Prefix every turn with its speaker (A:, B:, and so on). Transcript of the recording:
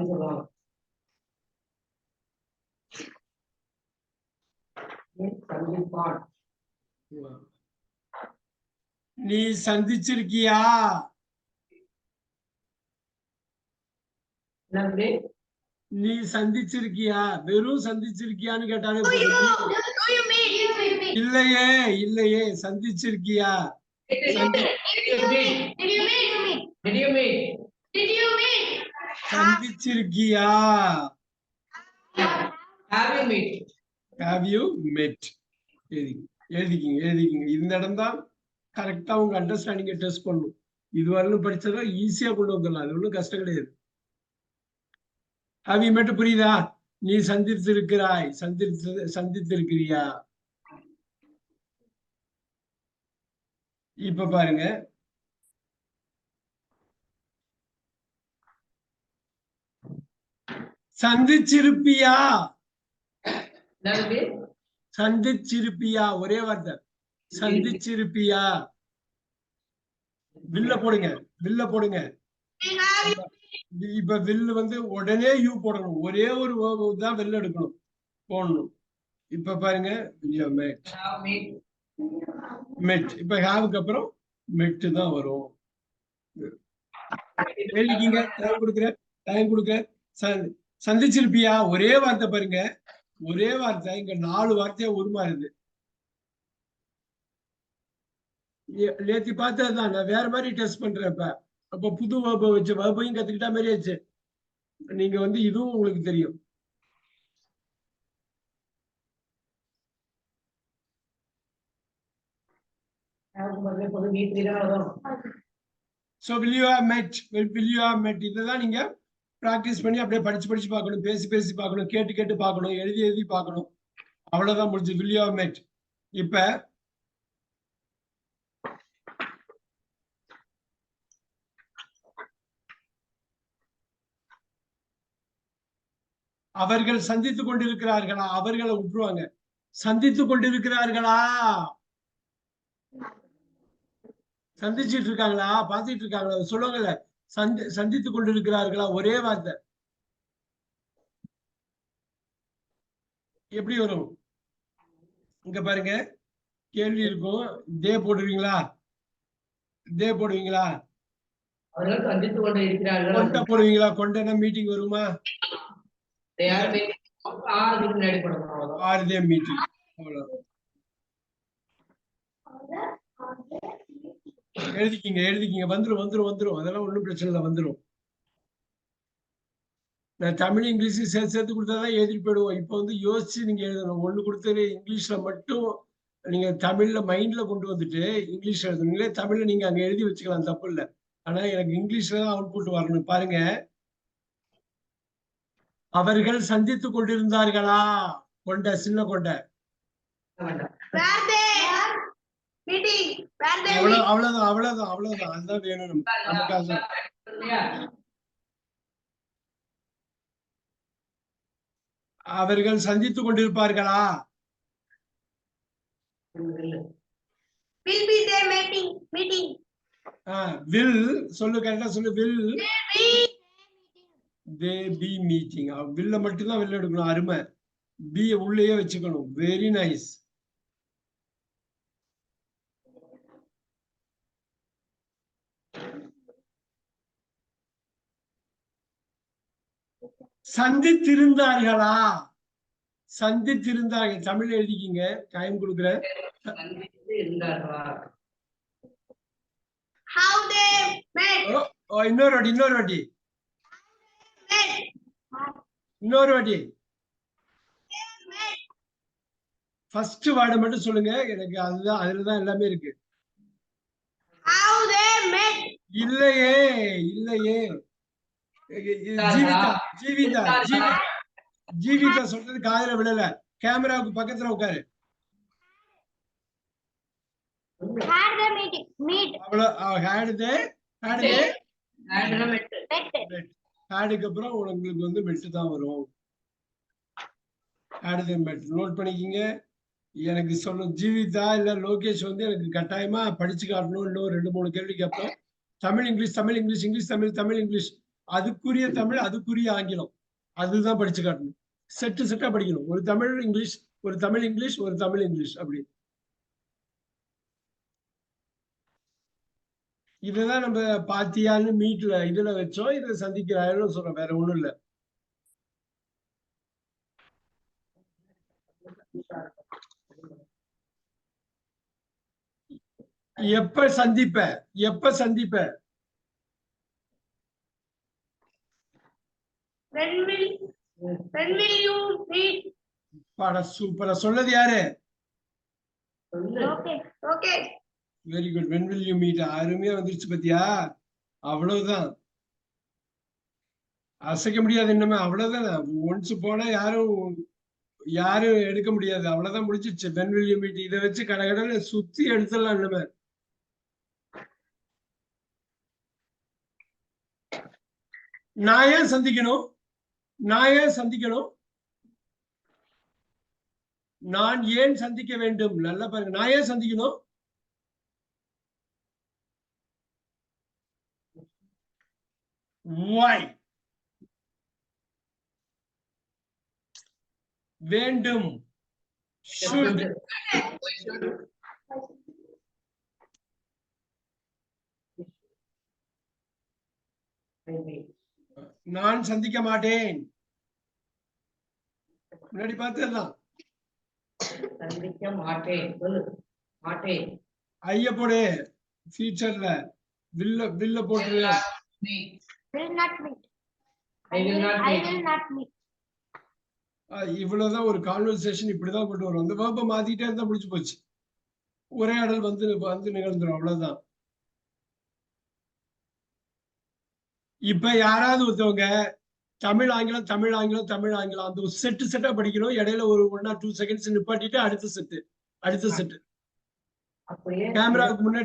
A: அப்படி சொல்லுவாங்க. சந்திப்பான்.
B: நீ சந்திச்சிருக்கியா? நீ சந்திச்சிருக்கியா? வெறும் சந்திச்சிருக்கியான்னு கேட்டாலே போதும்.
C: Do you meet? Do you meet?
B: இல்லையே இல்லையே சந்திச்சிருக்கியா
C: Did you meet? Did you meet? Did you meet?
A: Did you meet?
C: Did you meet?
B: சந்திச்சிருக்கியா
A: Have you meet?
B: Have you met எழுதி எழுதிக்கிங்க எழுதிக்கிங்க. இந்த இடம் தான் கரெக்டா உங்க அண்டர்ஸ்டாண்டிங்கை டெஸ்ட் பண்ணும். இதுவரையிலும் படிச்சதா ஈஸியா கொண்டு வந்துடலாம். அது ஒன்றும் கஷ்டம் கிடையாது. ஹாவ் யூ மெட் புரியுதா? நீ சந்தித்திருக்கிறாய். சந்தித்து சந்தித்திருக்கிறியா? இப்ப பாருங்க. சந்திச்சிருப்பியா? சந்திச்சிருப்பியா? ஒரே வார்த்தை. சந்திச்சிருப்பியா? வில்ல போடுங்க வில்ல போடுங்க. இப்ப வில்லு வந்து உடனே யூ போடணும். ஒரே ஒரு தான் வெளில எடுக்கணும். போடணும். இப்ப பாருங்க மெட் இப்ப ஹாவுக்கு அப்புறம் மெட் தான் வரும். எழுதிக்கிங்க டைம் கொடுக்குறேன். டைம் கொடுக்குறேன். சந்தி- சந்திச்சிருப்பியா? ஒரே வார்த்தை பாருங்க. ஒரே வார்த்தை இங்க நாலு வார்த்தையா உருமாறுது. நேத்து பார்த்ததுதான் நான் வேற மாதிரி டெஸ்ட் பண்றேன் இப்ப. அப்ப புது வகுப்பை வச்சு வகுப்பையும் கத்துக்கிட்டா மாதிரி ஆச்சு. நீங்க வந்து இதுவும் உங்களுக்கு தெரியும். So will you have met? Will will you have met? இதுதான் நீங்க ப்ராக்டிஸ் பண்ணி அப்படியே படிச்சு படிச்சு பார்க்கணும் பேசி பேசி பார்க்கணும் கேட்டு கேட்டு பார்க்கணும் எழுதி எழுதி பார்க்கணும். அவ்வளவுதான் முடிஞ்சு வில்லியோ you இப்ப அவர்கள் சந்தித்துக் கொண்டிருக்கிறார்களா? அவர்களை விட்டுருவாங்க சந்தித்துக் கொண்டிருக்கிறார்களா? சந்திச்சிட்டு இருக்காங்களா? பாத்துட்டு இருக்காங்களா? சொல்லுவாங்கல்ல சந்தி சந்தித்துக் கொண்டிருக்கிறார்களா? ஒரே வார்த்தை. எப்படி வரும்? இங்க பாருங்க. கேள்வி இருக்கும். தே போடுவீங்களா? தே போடுவீங்களா?
A: அவர்கள் சந்தித்துக் கொண்டு இருக்கிறார்கள்.
B: கொண்ட போடுவீங்களா? கொண்டனா மீட்டிங் வருமா.
A: ஆறு
B: மீட்டிங். அவ்வளவு எழுதிக்கிங்க எழுதிக்கிங்க. வந்துடும் வந்துடும் வந்துரும். அதெல்லாம் ஒன்றும் பிரச்சனை இல்லை வந்துரும். நான் தமிழ் இங்கிலீஷ் சேர்த்து சேர்த்து கொடுத்தாதான் எழுதிட்டு போயிடுவோம். இப்போ வந்து யோசிச்சு நீங்க எழுதணும். ஒண்ணு கொடுத்தது இங்கிலீஷ்ல மட்டும் நீங்க தமிழ்ல மைண்ட்ல கொண்டு வந்துட்டு இங்கிலீஷ் எழுதணுங்களே தமிழில் நீங்க அங்க எழுதி வச்சுக்கலாம் தப்பு இல்லை. ஆனா எனக்கு இங்கிலீஷ்ல தான் அவுட்புட் வரணும். பாருங்க. அவர்கள் சந்தித்துக் கொண்டிருந்தார்களா? கொண்ட சின்ன கொண்ட.
C: They meeting? They
B: அவ்வளவு? அவ்வளவுதான் அவ்வளவுதான் அவ்வளவுதான் அதுதான் வேணும் நமக்கு? அவர்கள் சந்தித்துக் கொண்டிருப்பார்களா.
C: Will be they meeting? Meeting.
B: Will சொல்லு கரெக்டா சொல்லு will
C: Be
B: they be meeting வில்ல மட்டும்தான் வெளில எடுக்கணும் அருமை பி உள்ளேயே வச்சுக்கணும் வெரி நைஸ் சந்தித்திருந்தார்களா? சந்தித்திருந்தார்கள். தமிழ் எழுதிக்கிங்க. டைம் கொடுக்குறேன்? ஓ, ஓ, இன்னொரு வாட்டி இன்னொரு வாட்டி. இன்னொரு வாட்டி. ஃபர்ஸ்ட் வேர்டு மட்டும் சொல்லுங்க. எனக்கு அதுதான் அதுலதான் எல்லாமே இருக்கு? இல்லையே இல்லையே. ஜீவிதா ஜீவிதா ஜீவிதா ஜீவிதா சொல்றது காதுல விடல கேமராவுக்கு பக்கத்துல உட்காரு. அப்புறம் உங்களுக்கு வந்து மெட்டு தான் வரும். நோட் பண்ணிக்கிங்க. எனக்கு சொல்லும் ஜீவிதா இல்ல லோகேஷ் வந்து எனக்கு கட்டாயமா படிச்சு காட்டணும். இன்னும் ரெண்டு மூணு கேள்வி கேட்போம். Tamil English Tamil English English Tamil Tamil English. அதுக்குரிய தமிழ் அதுக்குரிய ஆங்கிலம். அதுதான் படிச்சு காட்டணும். செட்டு செட்டா படிக்கணும். ஒரு தமிழ் இங்கிலீஷ் ஒரு தமிழ் இங்கிலீஷ் ஒரு தமிழ் இங்கிலீஷ் அப்படி. இதுதான் நம்ம பாத்தியான்னு மீட்ல இதுல வச்சோம். இதை சந்திக்கிறாருன்னு சொல்றோம். வேற ஒண்ணும் இல்ல. எப்ப சந்திப்ப? எப்ப சந்திப்ப?
C: When will, when will you meet?
B: பாட சூப்பரா சொன்னது யாரு?
C: Okay, okay.
B: Very good when will you meet அருமையா வந்துருச்சு பாத்தியா? அவ்வளவுதான். அசைக்க முடியாது என்னமே அவ்வளவுதான். ஒன்ஸ் போனா யாரும் யாரும் எடுக்க முடியாது. அவ்வளவுதான் முடிச்சிருச்சு வென் வில் யூ மீட் இதை வச்சு கடகடன்னு சுத்தி எடுத்துடலாம் என்னமே நான் ஏன் சந்திக்கணும்? நான் ஏன் சந்திக்கணும்? நான் ஏன் சந்திக்க வேண்டும்? நல்லா பாருங்க. நான் ஏன் சந்திக்கணும்? வாய் வேண்டும். Should? நான் சந்திக்க மாட்டேன். முன்னாடி பார்த்ததுதான்.
A: சந்திக்க மாட்டேன். மாட்டேன்.
B: ஐய போடு ஃபியூச்சர்ல வில்ல வில்ல போட்டு
C: Will not meet.
A: I will not
C: I
A: meet.
C: will not meet.
B: அஹ் இவ்வளவுதான் ஒரு கான்வர்சேஷன் இப்படிதான் கொண்டு வரும். அந்த வேப்ப மாத்திட்டே இருந்தா முடிச்சு போச்சு. உரையாடல் வந்து வந்து நிகழ்ந்துரும். அவ்வளவுதான். இப்ப யாராவது ஒருத்தவங்க தமிழ் ஆங்கிலம் தமிழ் ஆங்கிலம் தமிழ் ஆங்கிலம் அந்த செட்டு செட்டா படிக்கணும். இடையில ஒரு ஒன் ஆர் டூ செகண்ட்ஸ் நிப்பாட்டிட்டு அடுத்த செட்டு அடுத்த செட்டு கேமராவுக்கு முன்னாடி